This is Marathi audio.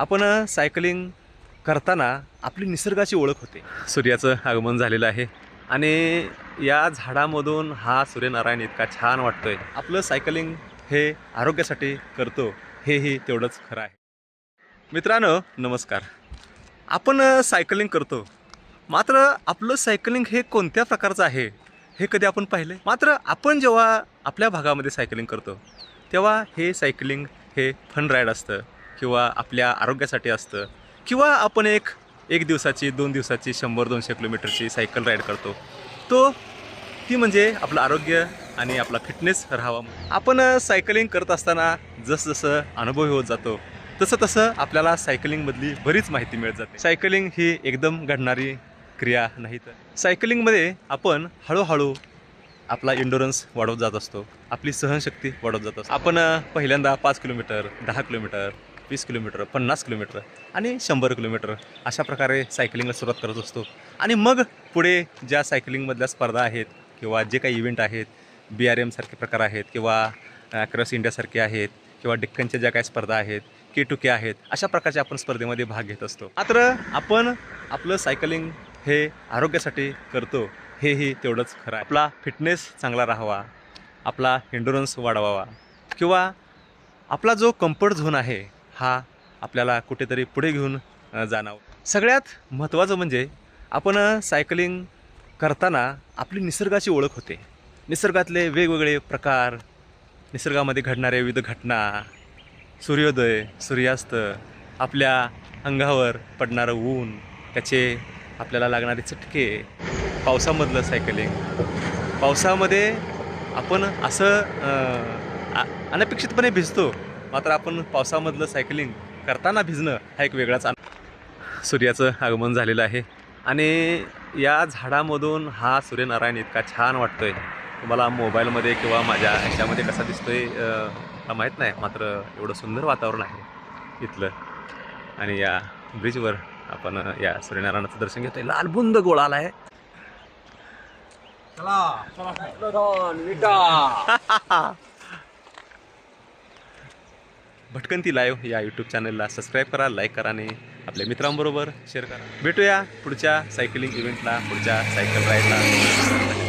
आपण सायकलिंग करताना आपली निसर्गाची ओळख होते. सूर्याचं आगमन झालेलं आहे आणि या झाडामधून हा सूर्यनारायण इतका छान वाटतोय. आपलं सायकलिंग हे आरोग्यासाठी करतो हेही तेवढंच खरं आहे. मित्रांनो नमस्कार. आपण सायकलिंग करतो. मात्र आपलं सायकलिंग हे कोणत्या प्रकारचं आहे हे कधी आपण पाहिले मात्र आपण जेव्हा आपल्या भागामध्ये सायकलिंग करतो तेव्हा हे सायकलिंग हे फन राईड असतं. किंवा आपल्या आरोग्यासाठी असतं किंवा आपण एक एक दिवसाची दोन दिवसाची शंभर दोनशे किलोमीटरची सायकल राईड करतो तो ती म्हणजे आपलं आरोग्य आणि आपला फिटनेस राहावा. आपण सायकलिंग करत असताना जसजसं अनुभव होत जातो तसं तसं आपल्याला सायकलिंगमधली बरीच माहिती मिळत जाते. सायकलिंग ही एकदम घडणारी क्रिया नाही तर. सायकलिंगमध्ये आपण हळूहळू आपला इंडोरन्स वाढवत जात असतो आपली सहनशक्ती वाढवत जात असतो. आपण पहिल्यांदा पाच किलोमीटर दहा किलोमीटर वीस किलोमीटर पन्नास किलोमीटर आणि शंभर किलोमीटर अशा प्रकारे सायकलिंगला सुरुवात करत असतो. आणि मग पुढे ज्या सायकलिंगमधल्या स्पर्धा आहेत किंवा जे काही इव्हेंट आहेत बी आर एमसारखे प्रकार आहेत किंवा क्रॉस इंडियासारखे आहेत किंवा डेक्कनच्या ज्या काही स्पर्धा आहेत के टू के आहेत अशा प्रकारच्या आपण स्पर्धेमध्ये भाग घेत असतो. मात्र आपण आपलं सायकलिंग हे आरोग्यासाठी करतो हेही तेवढंच खरं आहे. आपला फिटनेस चांगला राहावा आपला एंडुरन्स वाढवावा किंवा आपला जो कम्फर्ट झोन आहे हा आपल्याला कुठेतरी पुढे घेऊन जाणार. जाणावं सगळ्यात महत्त्वाचं म्हणजे आपण सायकलिंग करताना आपली निसर्गाची ओळख होते. निसर्गातले वेगवेगळे प्रकार निसर्गामध्ये घडणाऱ्या विविध घटना सूर्योदय सूर्यास्त आपल्या अंगावर पडणारं ऊन त्याचे आपल्याला लागणारे चटके पावसामधलं सायकलिंग पावसामध्ये आपण असं आ- अनपेक्षितपणे भिजतो. मात्र आपण पावसामधलं सायकलिंग करताना भिजणं हा एक वेगळाच सूर्याचं आगमन झालेलं आहे आणि या झाडामधून हा सूर्यनारायण इतका छान वाटतो आहे तुम्हाला मोबाईलमध्ये किंवा माझ्या ह्याच्यामध्ये कसा दिसतो आहे माहीत नाही मात्र एवढं सुंदर वातावरण आहे इथलं आणि या ब्रिजवर आपण या सूर्यनारायणाचं दर्शन घेतोय लालबुंद गोळा आला आहे चला भटकंती लाईव्ह या यूट्यूब चॅनलला सबस्क्राईब करा लाईक करा आणि आपल्या मित्रांबरोबर शेअर करा. भेटूया पुढच्या सायकलिंग इव्हेंटला पुढच्या सायकल राईडला